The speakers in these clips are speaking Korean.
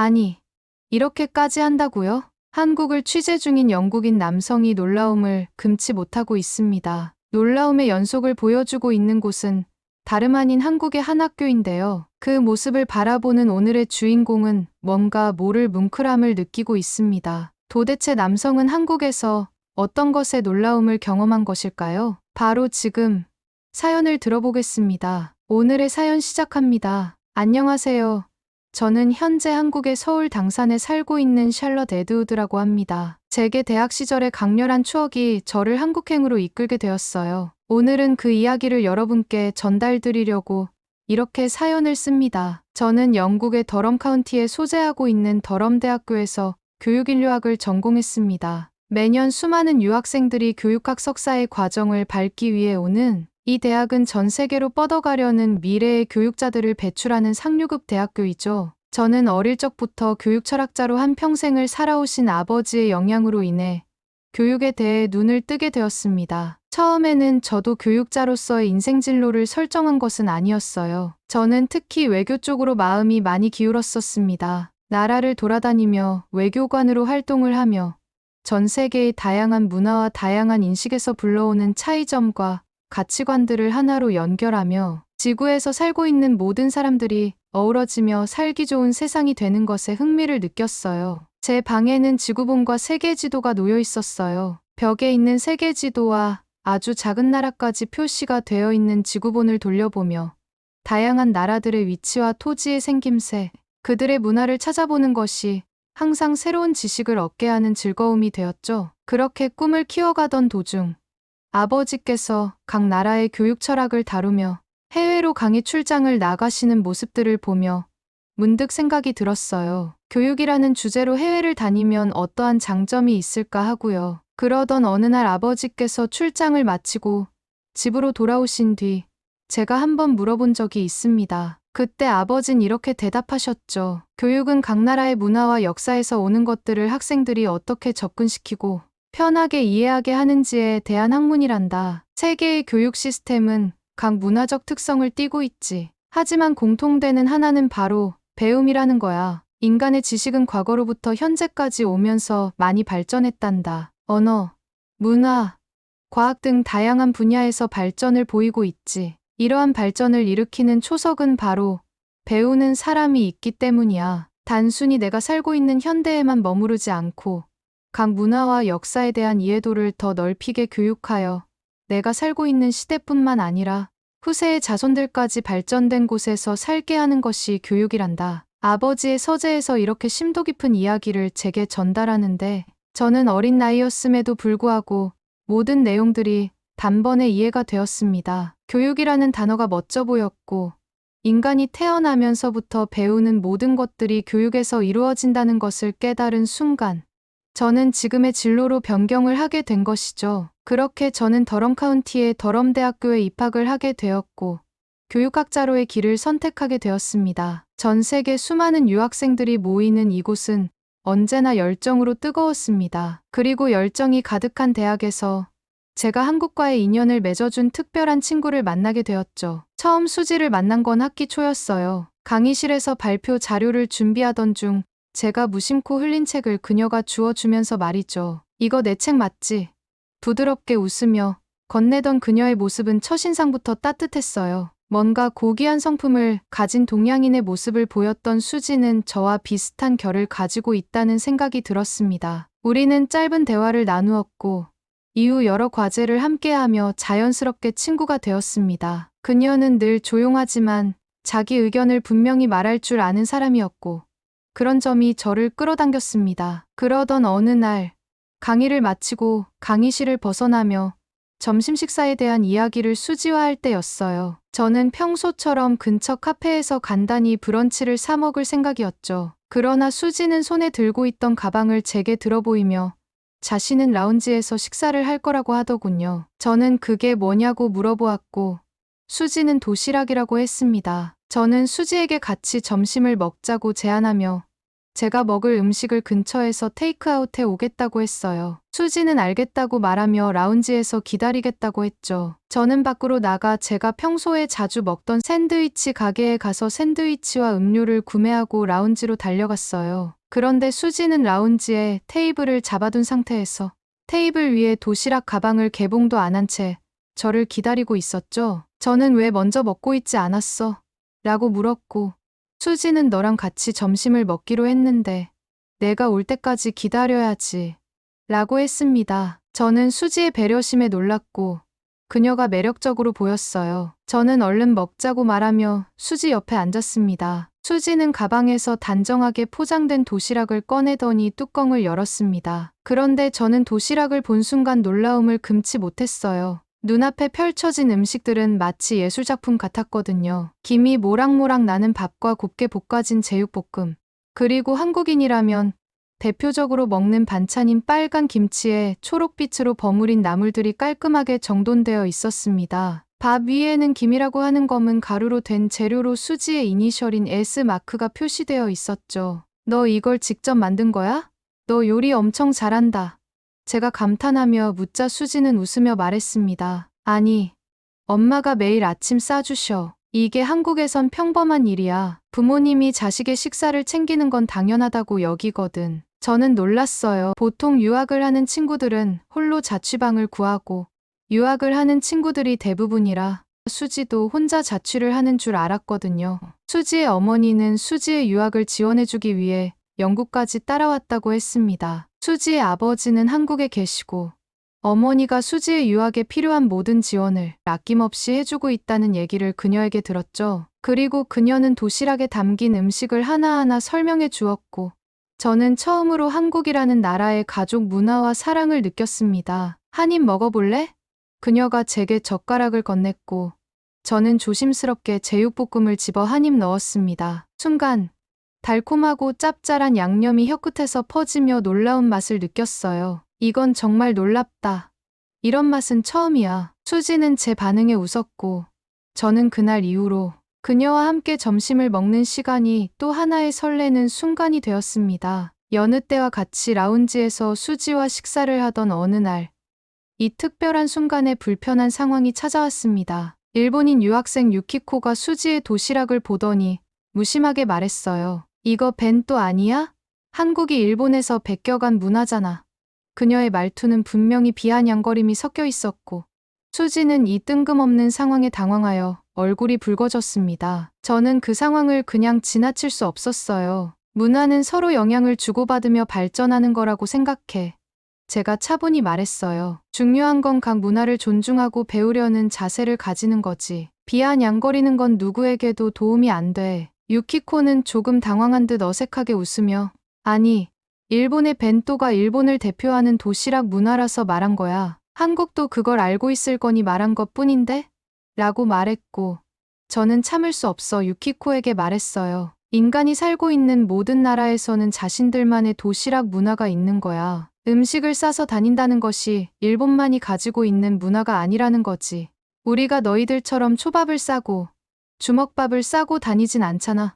아니, 이렇게까지 한다고요? 한국을 취재 중인 영국인 남성이 놀라움을 금치 못하고 있습니다. 놀라움의 연속을 보여주고 있는 곳은 다름 아닌 한국의 한 학교인데요. 그 모습을 바라보는 오늘의 주인공은 뭔가 모를 뭉클함을 느끼고 있습니다. 도대체 남성은 한국에서 어떤 것에 놀라움을 경험한 것일까요? 바로 지금 사연을 들어보겠습니다. 오늘의 사연 시작합니다. 안녕하세요. 저는 현재 한국의 서울 당산에 살고 있는 샬럿 에드우드라고 합니다. 제게 대학 시절의 강렬한 추억이 저를 한국행으로 이끌게 되었어요. 오늘은 그 이야기를 여러분께 전달드리려고 이렇게 사연을 씁니다. 저는 영국의 더럼 카운티에 소재하고 있는 더럼 대학교에서 교육인류학을 전공했습니다. 매년 수많은 유학생들이 교육학 석사의 과정을 밟기 위해 오는 이 대학은 전 세계로 뻗어가려는 미래의 교육자들을 배출하는 상류급 대학교이죠. 저는 어릴 적부터 교육 철학자로 한 평생을 살아오신 아버지의 영향으로 인해 교육에 대해 눈을 뜨게 되었습니다. 처음에는 저도 교육자로서의 인생 진로를 설정한 것은 아니었어요. 저는 특히 외교 쪽으로 마음이 많이 기울었었습니다. 나라를 돌아다니며 외교관으로 활동을 하며 전 세계의 다양한 문화와 다양한 인식에서 불러오는 차이점과 가치관들을 하나로 연결하며 지구에서 살고 있는 모든 사람들이 어우러지며 살기 좋은 세상이 되는 것에 흥미를 느꼈어요. 제 방에는 지구본과 세계 지도가 놓여 있었어요. 벽에 있는 세계 지도와 아주 작은 나라까지 표시가 되어 있는 지구본을 돌려보며 다양한 나라들의 위치와 토지의 생김새, 그들의 문화를 찾아보는 것이 항상 새로운 지식을 얻게 하는 즐거움이 되었죠. 그렇게 꿈을 키워가던 도중 아버지께서 각 나라의 교육 철학을 다루며 해외로 강의 출장을 나가시는 모습들을 보며 문득 생각이 들었어요. 교육이라는 주제로 해외를 다니면 어떠한 장점이 있을까 하고요. 그러던 어느 날 아버지께서 출장을 마치고 집으로 돌아오신 뒤 제가 한번 물어본 적이 있습니다. 그때 아버진 이렇게 대답하셨죠. 교육은 각 나라의 문화와 역사에서 오는 것들을 학생들이 어떻게 접근시키고 편하게 이해하게 하는지에 대한 학문이란다. 세계의 교육 시스템은 각 문화적 특성을 띠고 있지. 하지만 공통되는 하나는 바로 배움이라는 거야. 인간의 지식은 과거로부터 현재까지 오면서 많이 발전했단다. 언어, 문화, 과학 등 다양한 분야에서 발전을 보이고 있지. 이러한 발전을 일으키는 초석은 바로 배우는 사람이 있기 때문이야. 단순히 내가 살고 있는 현대에만 머무르지 않고 각 문화와 역사에 대한 이해도를 더 넓히게 교육하여 내가 살고 있는 시대뿐만 아니라 후세의 자손들까지 발전된 곳에서 살게 하는 것이 교육이란다. 아버지의 서재에서 이렇게 심도 깊은 이야기를 제게 전달하는데 저는 어린 나이였음에도 불구하고 모든 내용들이 단번에 이해가 되었습니다. 교육이라는 단어가 멋져 보였고 인간이 태어나면서부터 배우는 모든 것들이 교육에서 이루어진다는 것을 깨달은 순간 저는 지금의 진로로 변경을 하게 된 것이죠. 그렇게 저는 더럼 카운티의 더럼 대학교에 입학을 하게 되었고 교육학자로의 길을 선택하게 되었습니다. 전 세계 수많은 유학생들이 모이는 이곳은 언제나 열정으로 뜨거웠습니다. 그리고 열정이 가득한 대학에서 제가 한국과의 인연을 맺어준 특별한 친구를 만나게 되었죠. 처음 수지를 만난 건 학기 초였어요. 강의실에서 발표 자료를 준비하던 중 제가 무심코 흘린 책을 그녀가 주워주면서 말이죠. 이거 내 책 맞지? 부드럽게 웃으며 건네던 그녀의 모습은 첫인상부터 따뜻했어요. 뭔가 고귀한 성품을 가진 동양인의 모습을 보였던 수지는 저와 비슷한 결을 가지고 있다는 생각이 들었습니다. 우리는 짧은 대화를 나누었고 이후 여러 과제를 함께하며 자연스럽게 친구가 되었습니다. 그녀는 늘 조용하지만 자기 의견을 분명히 말할 줄 아는 사람이었고 그런 점이 저를 끌어당겼습니다. 그러던 어느 날 강의를 마치고 강의실을 벗어나며 점심 식사에 대한 이야기를 수지화할 때였어요. 저는 평소처럼 근처 카페에서 간단히 브런치를 사 먹을 생각이었죠. 그러나 수지는 손에 들고 있던 가방을 제게 들어보이며 자신은 라운지에서 식사를 할 거라고 하더군요. 저는 그게 뭐냐고 물어보았고 수지는 도시락이라고 했습니다. 저는 수지에게 같이 점심을 먹자고 제안하며 제가 먹을 음식을 근처에서 테이크아웃해 오겠다고 했어요. 수지는 알겠다고 말하며 라운지에서 기다리겠다고 했죠. 저는 밖으로 나가 제가 평소에 자주 먹던 샌드위치 가게에 가서 샌드위치와 음료를 구매하고 라운지로 달려갔어요. 그런데 수지는 라운지에 테이블을 잡아둔 상태에서 테이블 위에 도시락 가방을 개봉도 안 한 채 저를 기다리고 있었죠. 저는 왜 먼저 먹고 있지 않았어? 라고 물었고 수지는 너랑 같이 점심을 먹기로 했는데 내가 올 때까지 기다려야지. 라고 했습니다. 저는 수지의 배려심에 놀랐고 그녀가 매력적으로 보였어요. 저는 얼른 먹자고 말하며 수지 옆에 앉았습니다. 수지는 가방에서 단정하게 포장된 도시락을 꺼내더니 뚜껑을 열었습니다. 그런데 저는 도시락을 본 순간 놀라움을 금치 못했어요. 눈앞에 펼쳐진 음식들은 마치 예술작품 같았거든요. 김이 모락모락 나는 밥과 곱게 볶아진 제육볶음. 그리고 한국인이라면 대표적으로 먹는 반찬인 빨간 김치에 초록빛으로 버무린 나물들이 깔끔하게 정돈되어 있었습니다. 밥 위에는 김이라고 하는 검은 가루로 된 재료로 수지의 이니셜인 S 마크가 표시되어 있었죠. 너 이걸 직접 만든 거야? 너 요리 엄청 잘한다. 제가 감탄하며 묻자 수지는 웃으며 말했습니다. 아니, 엄마가 매일 아침 싸주셔. 이게 한국에선 평범한 일이야. 부모님이 자식의 식사를 챙기는 건 당연하다고 여기거든. 저는 놀랐어요. 보통 유학을 하는 친구들은 홀로 자취방을 구하고 유학을 하는 친구들이 대부분이라 수지도 혼자 자취를 하는 줄 알았거든요. 수지의 어머니는 수지의 유학을 지원해주기 위해 영국까지 따라왔다고 했습니다. 수지의 아버지는 한국에 계시고 어머니가 수지의 유학에 필요한 모든 지원을 아낌없이 해주고 있다는 얘기를 그녀에게 들었죠. 그리고 그녀는 도시락에 담긴 음식을 하나하나 설명해 주었고 저는 처음으로 한국이라는 나라의 가족 문화와 사랑을 느꼈습니다. 한 입 먹어볼래? 그녀가 제게 젓가락을 건넸고 저는 조심스럽게 제육볶음을 집어 한 입 넣었습니다. 순간 달콤하고 짭짤한 양념이 혀끝에서 퍼지며 놀라운 맛을 느꼈어요. 이건 정말 놀랍다. 이런 맛은 처음이야. 수지는 제 반응에 웃었고 저는 그날 이후로 그녀와 함께 점심을 먹는 시간이 또 하나의 설레는 순간이 되었습니다. 여느 때와 같이 라운지에서 수지와 식사를 하던 어느 날, 이 특별한 순간에 불편한 상황이 찾아왔습니다. 일본인 유학생 유키코가 수지의 도시락을 보더니 무심하게 말했어요. 이거 벤 또 아니야? 한국이 일본에서 베껴간 문화잖아. 그녀의 말투는 분명히 비아냥거림이 섞여 있었고, 수지는 이 뜬금없는 상황에 당황하여 얼굴이 붉어졌습니다. 저는 그 상황을 그냥 지나칠 수 없었어요. 문화는 서로 영향을 주고받으며 발전하는 거라고 생각해. 제가 차분히 말했어요. 중요한 건 각 문화를 존중하고 배우려는 자세를 가지는 거지. 비아냥거리는 건 누구에게도 도움이 안 돼. 유키코는 조금 당황한 듯 어색하게 웃으며 아니, 일본의 벤또가 일본을 대표하는 도시락 문화라서 말한 거야. 한국도 그걸 알고 있을 거니 말한 것 뿐인데? 라고 말했고, 저는 참을 수 없어 유키코에게 말했어요. 인간이 살고 있는 모든 나라에서는 자신들만의 도시락 문화가 있는 거야. 음식을 싸서 다닌다는 것이 일본만이 가지고 있는 문화가 아니라는 거지. 우리가 너희들처럼 초밥을 싸고 주먹밥을 싸고 다니진 않잖아.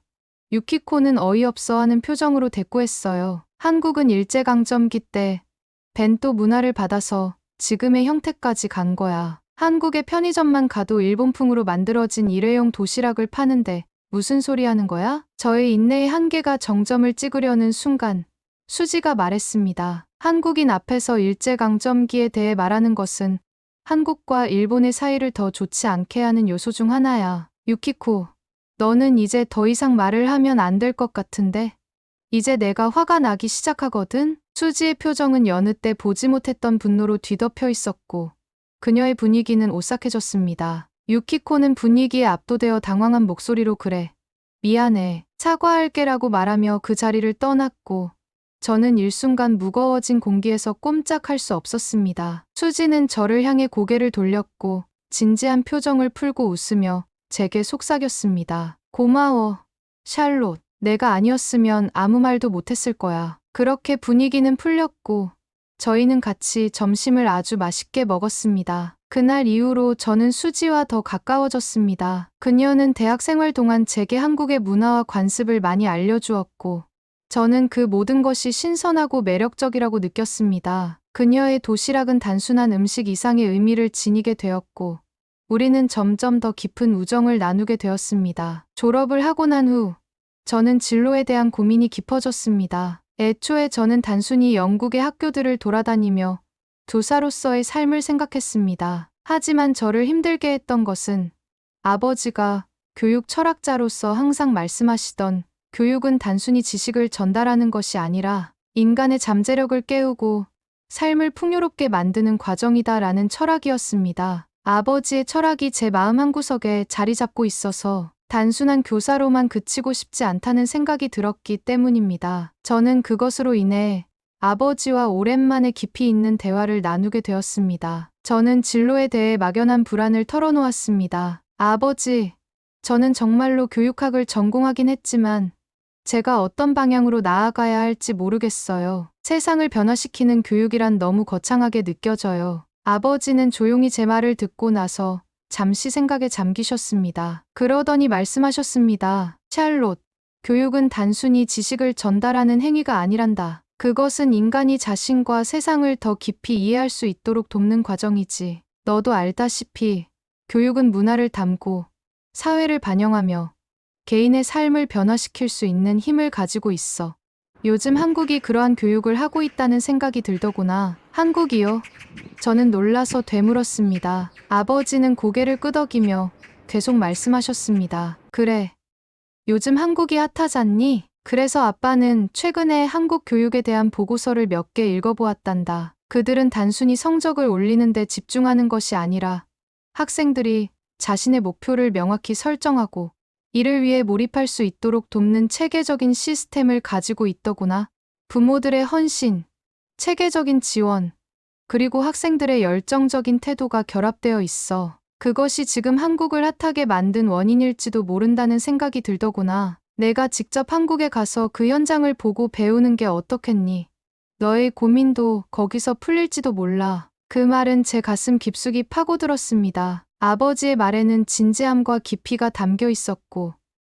유키코는 어이없어 하는 표정으로 대꾸했어요. 한국은 일제강점기 때 벤또 문화를 받아서 지금의 형태까지 간 거야. 한국의 편의점만 가도 일본풍으로 만들어진 일회용 도시락을 파는데 무슨 소리 하는 거야? 저의 인내의 한계가 정점을 찍으려는 순간 수지가 말했습니다. 한국인 앞에서 일제강점기에 대해 말하는 것은 한국과 일본의 사이를 더 좋지 않게 하는 요소 중 하나야. 유키코, 너는 이제 더 이상 말을 하면 안 될 것 같은데. 이제 내가 화가 나기 시작하거든? 수지의 표정은 여느 때 보지 못했던 분노로 뒤덮여 있었고, 그녀의 분위기는 오싹해졌습니다. 유키코는 분위기에 압도되어 당황한 목소리로 그래. 미안해. 사과할게라고 말하며 그 자리를 떠났고, 저는 일순간 무거워진 공기에서 꼼짝할 수 없었습니다. 수지는 저를 향해 고개를 돌렸고, 진지한 표정을 풀고 웃으며 제게 속삭였습니다. 고마워. 샬롯. 내가 아니었으면 아무 말도 못했을 거야. 그렇게 분위기는 풀렸고, 저희는 같이 점심을 아주 맛있게 먹었습니다. 그날 이후로 저는 수지와 더 가까워졌습니다. 그녀는 대학 생활 동안 제게 한국의 문화와 관습을 많이 알려주었고, 저는 그 모든 것이 신선하고 매력적이라고 느꼈습니다. 그녀의 도시락은 단순한 음식 이상의 의미를 지니게 되었고, 우리는 점점 더 깊은 우정을 나누게 되었습니다. 졸업을 하고 난 후, 저는 진로에 대한 고민이 깊어졌습니다. 애초에 저는 단순히 영국의 학교들을 돌아다니며 교사로서의 삶을 생각했습니다. 하지만 저를 힘들게 했던 것은 아버지가 교육 철학자로서 항상 말씀하시던 교육은 단순히 지식을 전달하는 것이 아니라 인간의 잠재력을 깨우고 삶을 풍요롭게 만드는 과정이다라는 철학이었습니다. 아버지의 철학이 제 마음 한구석에 자리 잡고 있어서 단순한 교사로만 그치고 싶지 않다는 생각이 들었기 때문입니다. 저는 그것으로 인해 아버지와 오랜만에 깊이 있는 대화를 나누게 되었습니다. 저는 진로에 대해 막연한 불안을 털어놓았습니다. 아버지, 저는 정말로 교육학을 전공하긴 했지만 제가 어떤 방향으로 나아가야 할지 모르겠어요. 세상을 변화시키는 교육이란 너무 거창하게 느껴져요. 아버지는 조용히 제 말을 듣고 나서 잠시 생각에 잠기셨습니다. 그러더니 말씀하셨습니다. 샬롯, 교육은 단순히 지식을 전달하는 행위가 아니란다. 그것은 인간이 자신과 세상을 더 깊이 이해할 수 있도록 돕는 과정이지. 너도 알다시피 교육은 문화를 담고 사회를 반영하며 개인의 삶을 변화시킬 수 있는 힘을 가지고 있어. 요즘 한국이 그러한 교육을 하고 있다는 생각이 들더구나. 한국이요? 저는 놀라서 되물었습니다. 아버지는 고개를 끄덕이며 계속 말씀하셨습니다. 그래. 요즘 한국이 핫하잖니? 그래서 아빠는 최근에 한국 교육에 대한 보고서를 몇 개 읽어보았단다. 그들은 단순히 성적을 올리는데 집중하는 것이 아니라 학생들이 자신의 목표를 명확히 설정하고 이를 위해 몰입할 수 있도록 돕는 체계적인 시스템을 가지고 있더구나. 부모들의 헌신, 체계적인 지원, 그리고 학생들의 열정적인 태도가 결합되어 있어. 그것이 지금 한국을 핫하게 만든 원인일지도 모른다는 생각이 들더구나. 내가 직접 한국에 가서 그 현장을 보고 배우는 게 어떻겠니? 너의 고민도 거기서 풀릴지도 몰라. 그 말은 제 가슴 깊숙이 파고들었습니다. 아버지의 말에는 진지함과 깊이가 담겨 있었고,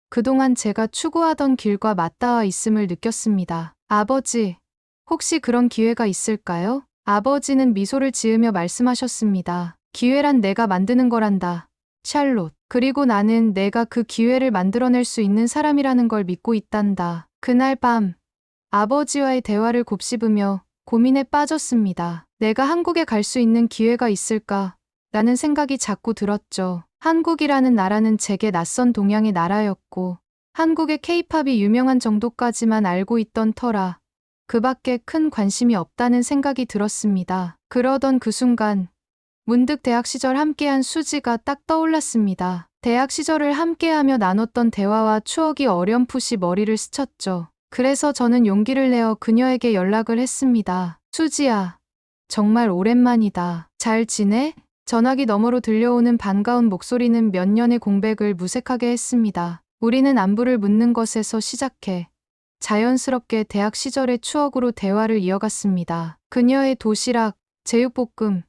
그동안 제가 추구하던 길과 맞닿아 있음을 느꼈습니다. 아버지, 혹시 그런 기회가 있을까요? 아버지는 미소를 지으며 말씀하셨습니다. 기회란 내가 만드는 거란다. 샬롯. 그리고 나는 내가 그 기회를 만들어낼 수 있는 사람이라는 걸 믿고 있단다. 그날 밤, 아버지와의 대화를 곱씹으며 고민에 빠졌습니다. 내가 한국에 갈 수 있는 기회가 있을까? 라는 생각이 자꾸 들었죠. 한국이라는 나라는 제게 낯선 동양의 나라였고, 한국의 케이팝이 유명한 정도까지만 알고 있던 터라, 그 밖에 큰 관심이 없다는 생각이 들었습니다. 그러던 그 순간, 문득 대학 시절 함께한 수지가 딱 떠올랐습니다. 대학 시절을 함께하며 나눴던 대화와 추억이 어렴풋이 머리를 스쳤죠. 그래서 저는 용기를 내어 그녀에게 연락을 했습니다. 수지야, 정말 오랜만이다. 잘 지내? 전화기 너머로 들려오는 반가운 목소리는 몇 년의 공백을 무색하게 했습니다. 우리는 안부를 묻는 것에서 시작해 자연스럽게 대학 시절의 추억으로 대화를 이어갔습니다. 그녀의 도시락, 제육볶음,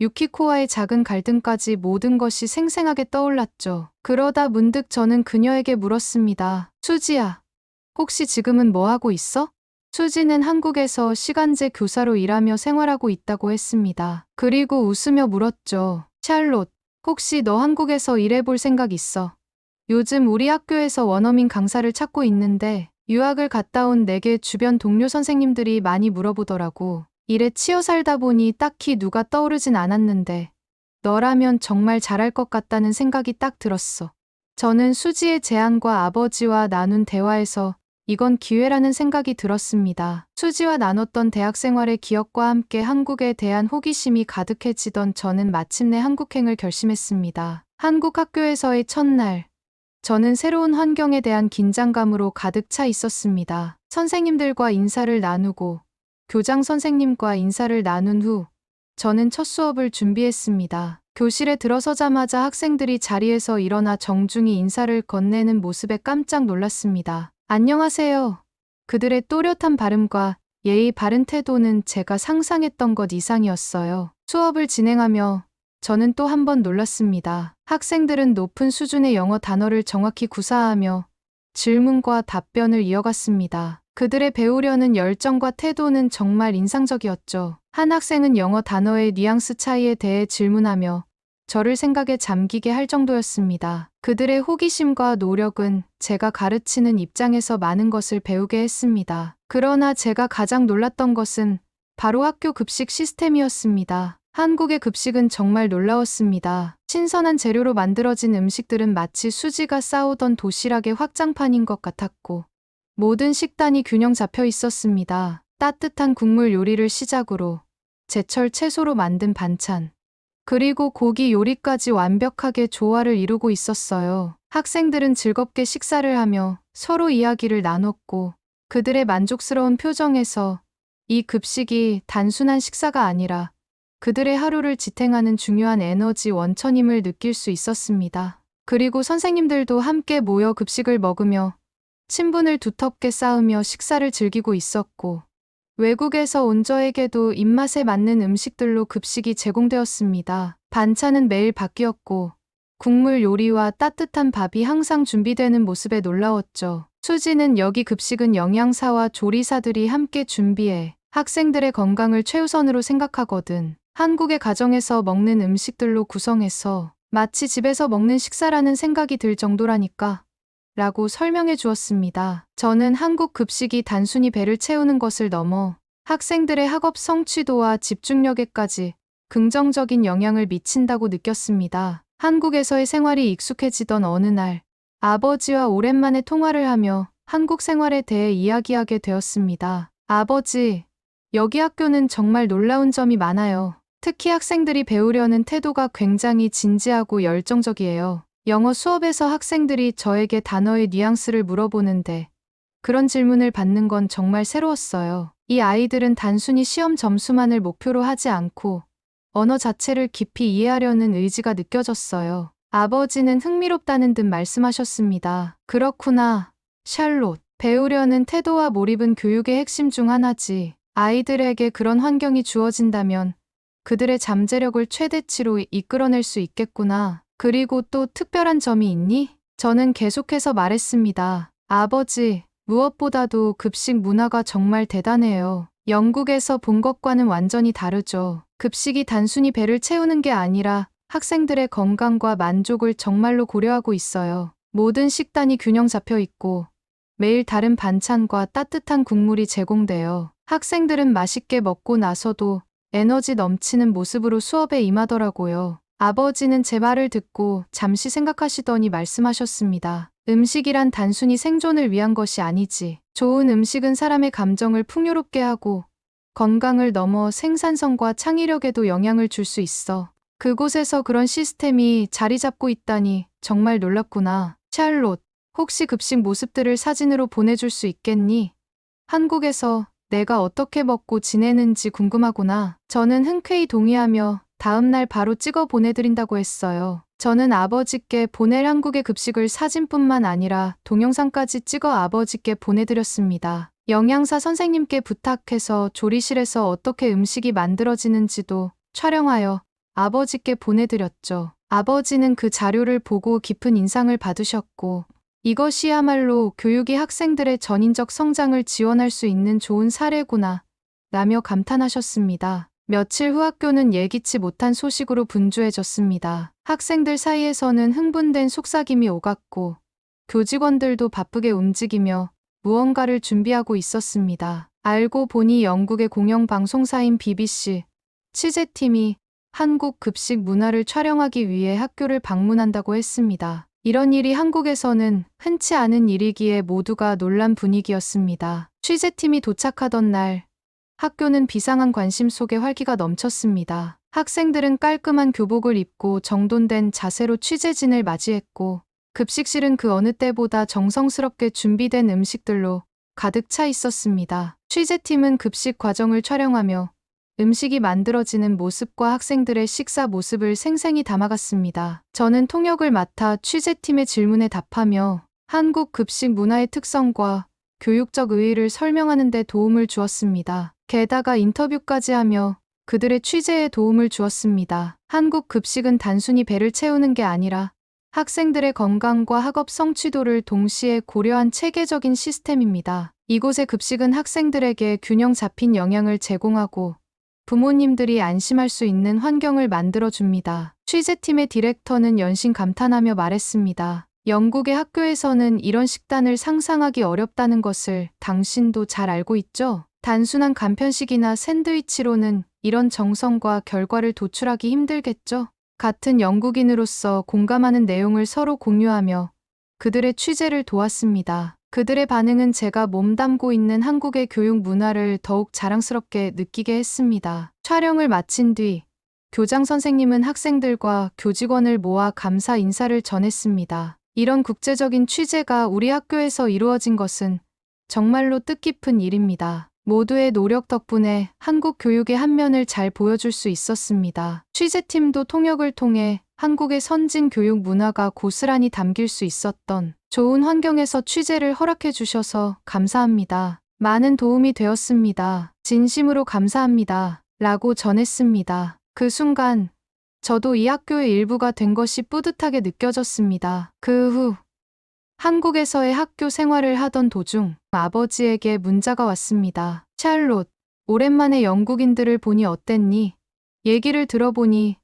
유키코와의 작은 갈등까지 모든 것이 생생하게 떠올랐죠. 그러다 문득 저는 그녀에게 물었습니다. 수지야, 혹시 지금은 뭐 하고 있어? 수지는 한국에서 시간제 교사로 일하며 생활하고 있다고 했습니다. 그리고 웃으며 물었죠. 샬롯, 혹시 너 한국에서 일해볼 생각 있어? 요즘 우리 학교에서 원어민 강사를 찾고 있는데 유학을 갔다 온 내게 주변 동료 선생님들이 많이 물어보더라고. 일에 치여 살다 보니 딱히 누가 떠오르진 않았는데 너라면 정말 잘할 것 같다는 생각이 딱 들었어. 저는 수지의 제안과 아버지와 나눈 대화에서 이건 기회라는 생각이 들었습니다. 수지와 나눴던 대학 생활의 기억과 함께 한국에 대한 호기심이 가득해지던 저는 마침내 한국행을 결심했습니다. 한국 학교에서의 첫날, 저는 새로운 환경에 대한 긴장감으로 가득 차 있었습니다. 선생님들과 인사를 나누고 교장 선생님과 인사를 나눈 후 저는 첫 수업을 준비했습니다. 교실에 들어서자마자 학생들이 자리에서 일어나 정중히 인사를 건네는 모습에 깜짝 놀랐습니다. 안녕하세요. 그들의 또렷한 발음과 예의 바른 태도는 제가 상상했던 것 이상이었어요. 수업을 진행하며 저는 또 한 번 놀랐습니다. 학생들은 높은 수준의 영어 단어를 정확히 구사하며 질문과 답변을 이어갔습니다. 그들의 배우려는 열정과 태도는 정말 인상적이었죠. 한 학생은 영어 단어의 뉘앙스 차이에 대해 질문하며 저를 생각에 잠기게 할 정도였습니다. 그들의 호기심과 노력은 제가 가르치는 입장에서 많은 것을 배우게 했습니다. 그러나 제가 가장 놀랐던 것은 바로 학교 급식 시스템이었습니다. 한국의 급식은 정말 놀라웠습니다. 신선한 재료로 만들어진 음식들은 마치 수지가 쌓오던 도시락의 확장판인 것 같았고, 모든 식단이 균형 잡혀 있었습니다. 따뜻한 국물 요리를 시작으로, 제철 채소로 만든 반찬, 그리고 고기 요리까지 완벽하게 조화를 이루고 있었어요. 학생들은 즐겁게 식사를 하며 서로 이야기를 나눴고, 그들의 만족스러운 표정에서 이 급식이 단순한 식사가 아니라 그들의 하루를 지탱하는 중요한 에너지 원천임을 느낄 수 있었습니다. 그리고 선생님들도 함께 모여 급식을 먹으며 친분을 두텁게 쌓으며 식사를 즐기고 있었고, 외국에서 온 저에게도 입맛에 맞는 음식들로 급식이 제공되었습니다. 반찬은 매일 바뀌었고, 국물 요리와 따뜻한 밥이 항상 준비되는 모습에 놀라웠죠. 수지는 여기 급식은 영양사와 조리사들이 함께 준비해 학생들의 건강을 최우선으로 생각하거든. 한국의 가정에서 먹는 음식들로 구성해서 마치 집에서 먹는 식사라는 생각이 들 정도라니까. 라고 설명해 주었습니다. 저는 한국 급식이 단순히 배를 채우는 것을 넘어 학생들의 학업 성취도와 집중력에까지 긍정적인 영향을 미친다고 느꼈습니다. 한국에서의 생활이 익숙해지던 어느 날, 아버지와 오랜만에 통화를 하며 한국 생활에 대해 이야기하게 되었습니다. 아버지, 여기 학교는 정말 놀라운 점이 많아요. 특히 학생들이 배우려는 태도가 굉장히 진지하고 열정적이에요. 영어 수업에서 학생들이 저에게 단어의 뉘앙스를 물어보는데 그런 질문을 받는 건 정말 새로웠어요. 이 아이들은 단순히 시험 점수만을 목표로 하지 않고 언어 자체를 깊이 이해하려는 의지가 느껴졌어요. 아버지는 흥미롭다는 듯 말씀하셨습니다. 그렇구나. 샬롯. 배우려는 태도와 몰입은 교육의 핵심 중 하나지. 아이들에게 그런 환경이 주어진다면 그들의 잠재력을 최대치로 이끌어낼 수 있겠구나. 그리고 또 특별한 점이 있니? 저는 계속해서 말했습니다. 아버지, 무엇보다도 급식 문화가 정말 대단해요. 영국에서 본 것과는 완전히 다르죠. 급식이 단순히 배를 채우는 게 아니라 학생들의 건강과 만족을 정말로 고려하고 있어요. 모든 식단이 균형 잡혀 있고 매일 다른 반찬과 따뜻한 국물이 제공되어 학생들은 맛있게 먹고 나서도 에너지 넘치는 모습으로 수업에 임하더라고요. 아버지는 제 말을 듣고 잠시 생각하시더니 말씀하셨습니다. 음식이란 단순히 생존을 위한 것이 아니지. 좋은 음식은 사람의 감정을 풍요롭게 하고 건강을 넘어 생산성과 창의력에도 영향을 줄 수 있어. 그곳에서 그런 시스템이 자리 잡고 있다니 정말 놀랍구나. 샬롯, 혹시 급식 모습들을 사진으로 보내줄 수 있겠니? 한국에서 내가 어떻게 먹고 지내는지 궁금하구나. 저는 흔쾌히 동의하며 다음 날 바로 찍어 보내드린다고 했어요. 저는 아버지께 보낼 한국의 급식을 사진뿐만 아니라 동영상까지 찍어 아버지께 보내드렸습니다. 영양사 선생님께 부탁해서 조리실에서 어떻게 음식이 만들어지는지도 촬영하여 아버지께 보내드렸죠. 아버지는 그 자료를 보고 깊은 인상을 받으셨고, 이것이야말로 교육이 학생들의 전인적 성장을 지원할 수 있는 좋은 사례구나, 라며 감탄하셨습니다. 며칠 후 학교는 예기치 못한 소식으로 분주해졌습니다. 학생들 사이에서는 흥분된 속삭임이 오갔고, 교직원들도 바쁘게 움직이며 무언가를 준비하고 있었습니다. 알고 보니 영국의 공영방송사인 BBC 취재팀이 한국 급식 문화를 촬영하기 위해 학교를 방문한다고 했습니다. 이런 일이 한국에서는 흔치 않은 일이기에 모두가 놀란 분위기였습니다. 취재팀이 도착하던 날 학교는 비상한 관심 속에 활기가 넘쳤습니다. 학생들은 깔끔한 교복을 입고 정돈된 자세로 취재진을 맞이했고 급식실은 그 어느 때보다 정성스럽게 준비된 음식들로 가득 차 있었습니다. 취재팀은 급식 과정을 촬영하며 음식이 만들어지는 모습과 학생들의 식사 모습을 생생히 담아갔습니다. 저는 통역을 맡아 취재팀의 질문에 답하며 한국 급식 문화의 특성과 교육적 의의를 설명하는 데 도움을 주었습니다. 게다가 인터뷰까지 하며 그들의 취재에 도움을 주었습니다. 한국 급식은 단순히 배를 채우는 게 아니라 학생들의 건강과 학업 성취도를 동시에 고려한 체계적인 시스템입니다. 이곳의 급식은 학생들에게 균형 잡힌 영양을 제공하고 부모님들이 안심할 수 있는 환경을 만들어 줍니다. 취재팀의 디렉터는 연신 감탄하며 말했습니다. 영국의 학교에서는 이런 식단을 상상하기 어렵다는 것을 당신도 잘 알고 있죠? 단순한 간편식이나 샌드위치로는 이런 정성과 결과를 도출하기 힘들겠죠? 같은 영국인으로서 공감하는 내용을 서로 공유하며 그들의 취재를 도왔습니다. 그들의 반응은 제가 몸담고 있는 한국의 교육 문화를 더욱 자랑스럽게 느끼게 했습니다. 촬영을 마친 뒤 교장 선생님은 학생들과 교직원을 모아 감사 인사를 전했습니다. 이런 국제적인 취재가 우리 학교에서 이루어진 것은 정말로 뜻깊은 일입니다. 모두의 노력 덕분에 한국 교육의 한 면을 잘 보여줄 수 있었습니다. 취재팀도 통역을 통해 한국의 선진 교육 문화가 고스란히 담길 수 있었던 좋은 환경에서 취재를 허락해 주셔서 감사합니다. 많은 도움이 되었습니다. 진심으로 감사합니다. 라고 전했습니다. 그 순간 저도 이 학교의 일부가 된 것이 뿌듯하게 느껴졌습니다. 그 후 한국에서의 학교 생활을 하던 도중 아버지에게 문자가 왔습니다. 찰롯, 오랜만에 영국인들을 보니 어땠니? 얘기를 들어보니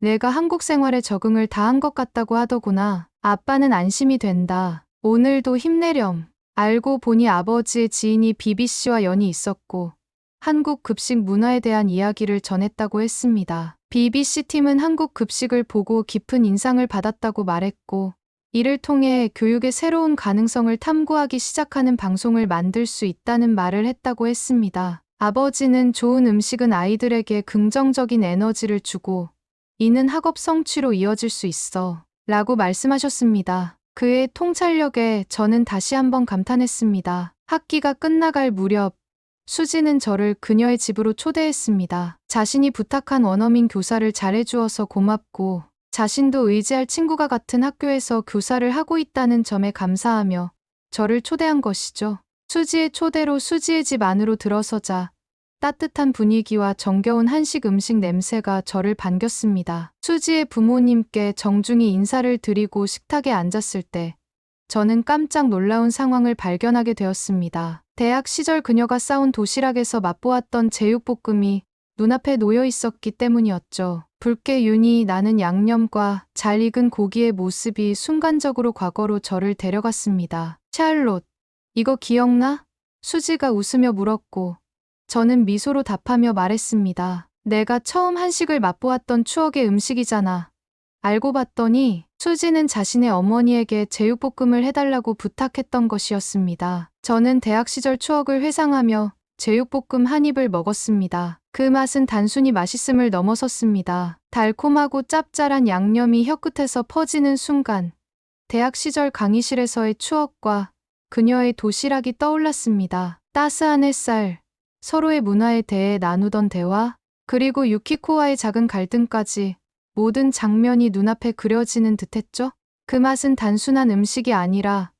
내가 한국 생활에 적응을 다 한 것 같다고 하더구나. 아빠는 안심이 된다. 오늘도 힘내렴. 알고 보니 아버지의 지인이 BBC와 연이 있었고 한국 급식 문화에 대한 이야기를 전했다고 했습니다. BBC 팀은 한국 급식을 보고 깊은 인상을 받았다고 말했고 이를 통해 교육의 새로운 가능성을 탐구하기 시작하는 방송을 만들 수 있다는 말을 했다고 했습니다. 아버지는 좋은 음식은 아이들에게 긍정적인 에너지를 주고 이는 학업 성취로 이어질 수 있어 라고 말씀하셨습니다. 그의 통찰력에 저는 다시 한번 감탄했습니다. 학기가 끝나갈 무렵 수지는 저를 그녀의 집으로 초대했습니다. 자신이 부탁한 원어민 교사를 잘해주어서 고맙고 자신도 의지할 친구가 같은 학교에서 교사를 하고 있다는 점에 감사하며 저를 초대한 것이죠. 수지의 초대로 수지의 집 안으로 들어서자 따뜻한 분위기와 정겨운 한식 음식 냄새가 저를 반겼습니다. 수지의 부모님께 정중히 인사를 드리고 식탁에 앉았을 때 저는 깜짝 놀라운 상황을 발견하게 되었습니다. 대학 시절 그녀가 싸운 도시락에서 맛보았던 제육볶음이 눈앞에 놓여 있었기 때문이었죠. 붉게 윤이 나는 양념과 잘 익은 고기의 모습이 순간적으로 과거로 저를 데려갔습니다. 찰롯, 이거 기억나? 수지가 웃으며 물었고 저는 미소로 답하며 말했습니다. 내가 처음 한식을 맛보았던 추억의 음식이잖아. 알고 봤더니 수지는 자신의 어머니에게 제육볶음을 해달라고 부탁했던 것이었습니다. 저는 대학 시절 추억을 회상하며 제육볶음 한 입을 먹었습니다. 그 맛은 단순히 맛있음을 넘어섰습니다. 달콤하고 짭짤한 양념이 혀끝에서 퍼지는 순간 대학 시절 강의실에서의 추억과 그녀의 도시락이 떠올랐습니다. 따스한 햇살, 서로의 문화에 대해 나누던 대화, 그리고 유키코와의 작은 갈등까지 모든 장면이 눈앞에 그려지는 듯했죠? 그 맛은 단순한 음식이 아니라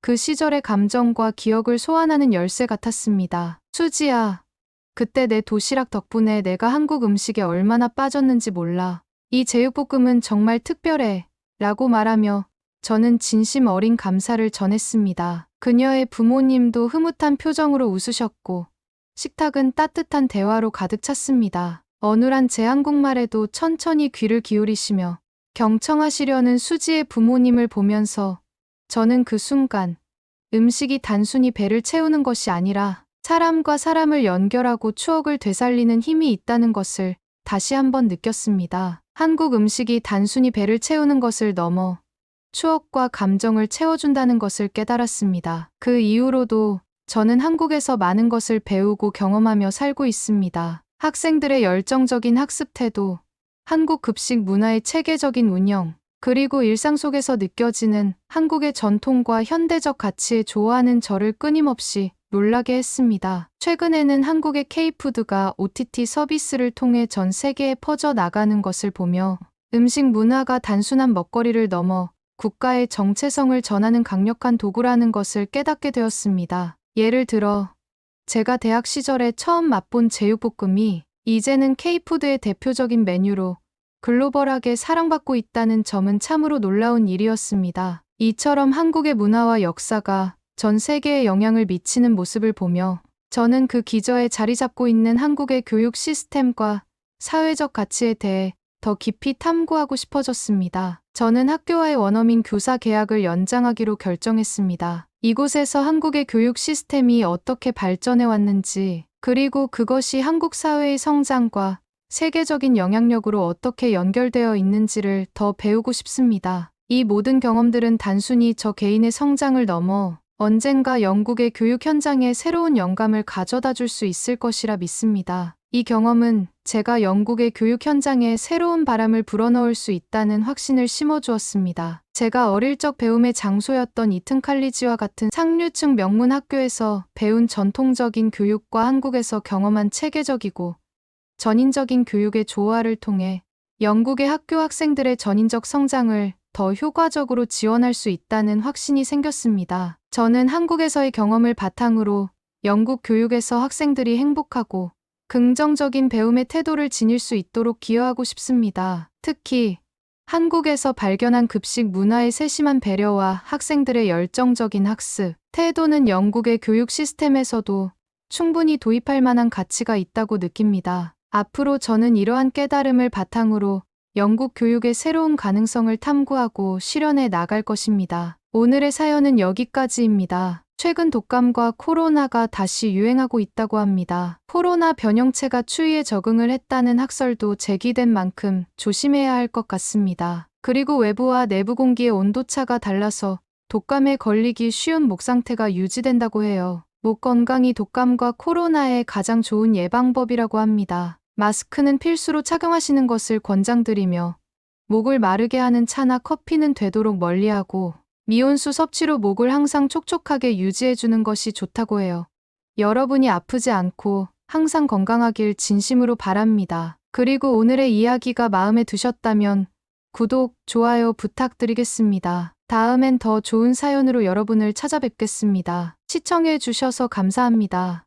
그 시절의 감정과 기억을 소환하는 열쇠 같았습니다. 수지야, 그때 내 도시락 덕분에 내가 한국 음식에 얼마나 빠졌는지 몰라. 이 제육볶음은 정말 특별해. 라고 말하며 저는 진심 어린 감사를 전했습니다. 그녀의 부모님도 흐뭇한 표정으로 웃으셨고 식탁은 따뜻한 대화로 가득 찼습니다. 어눌한 제 한국말에도 천천히 귀를 기울이시며 경청하시려는 수지의 부모님을 보면서 저는 그 순간 음식이 단순히 배를 채우는 것이 아니라 사람과 사람을 연결하고 추억을 되살리는 힘이 있다는 것을 다시 한번 느꼈습니다. 한국 음식이 단순히 배를 채우는 것을 넘어 추억과 감정을 채워준다는 것을 깨달았습니다. 그 이후로도 저는 한국에서 많은 것을 배우고 경험하며 살고 있습니다. 학생들의 열정적인 학습 태도, 한국 급식 문화의 체계적인 운영, 그리고 일상 속에서 느껴지는 한국의 전통과 현대적 가치에 좋아하는 저를 끊임없이 놀라게 했습니다. 최근에는 한국의 K푸드가 OTT 서비스를 통해 전 세계에 퍼져 나가는 것을 보며 음식 문화가 단순한 먹거리를 넘어 국가의 정체성을 전하는 강력한 도구라는 것을 깨닫게 되었습니다. 예를 들어 제가 대학 시절에 처음 맛본 제육볶음이 이제는 K푸드의 대표적인 메뉴로 글로벌하게 사랑받고 있다는 점은 참으로 놀라운 일이었습니다. 이처럼 한국의 문화와 역사가 전 세계에 영향을 미치는 모습을 보며 저는 그 기저에 자리 잡고 있는 한국의 교육 시스템과 사회적 가치에 대해 더 깊이 탐구하고 싶어졌습니다. 저는 학교와의 원어민 교사 계약을 연장하기로 결정했습니다. 이곳에서 한국의 교육 시스템이 어떻게 발전해 왔는지, 그리고 그것이 한국 사회의 성장과 세계적인 영향력으로 어떻게 연결되어 있는지를 더 배우고 싶습니다. 이 모든 경험들은 단순히 저 개인의 성장을 넘어 언젠가 영국의 교육 현장에 새로운 영감을 가져다 줄 수 있을 것이라 믿습니다. 이 경험은 제가 영국의 교육 현장에 새로운 바람을 불어넣을 수 있다는 확신을 심어주었습니다. 제가 어릴 적 배움의 장소였던 이튼 칼리지와 같은 상류층 명문 학교에서 배운 전통적인 교육과 한국에서 경험한 체계적이고 전인적인 교육의 조화를 통해 영국의 학교 학생들의 전인적 성장을 더 효과적으로 지원할 수 있다는 확신이 생겼습니다. 저는 한국에서의 경험을 바탕으로 영국 교육에서 학생들이 행복하고 긍정적인 배움의 태도를 지닐 수 있도록 기여하고 싶습니다. 특히 한국에서 발견한 급식 문화의 세심한 배려와 학생들의 열정적인 학습, 태도는 영국의 교육 시스템에서도 충분히 도입할 만한 가치가 있다고 느낍니다. 앞으로 저는 이러한 깨달음을 바탕으로 영국 교육의 새로운 가능성을 탐구하고 실현해 나갈 것입니다. 오늘의 사연은 여기까지입니다. 최근 독감과 코로나가 다시 유행하고 있다고 합니다. 코로나 변형체가 추위에 적응을 했다는 학설도 제기된 만큼 조심해야 할 것 같습니다. 그리고 외부와 내부 공기의 온도차가 달라서 독감에 걸리기 쉬운 목 상태가 유지된다고 해요. 목 건강이 독감과 코로나의 가장 좋은 예방법이라고 합니다. 마스크는 필수로 착용하시는 것을 권장드리며 목을 마르게 하는 차나 커피는 되도록 멀리하고 미온수 섭취로 목을 항상 촉촉하게 유지해주는 것이 좋다고 해요. 여러분이 아프지 않고 항상 건강하길 진심으로 바랍니다. 그리고 오늘의 이야기가 마음에 드셨다면 구독, 좋아요 부탁드리겠습니다. 다음엔 더 좋은 사연으로 여러분을 찾아뵙겠습니다. 시청해 주셔서 감사합니다.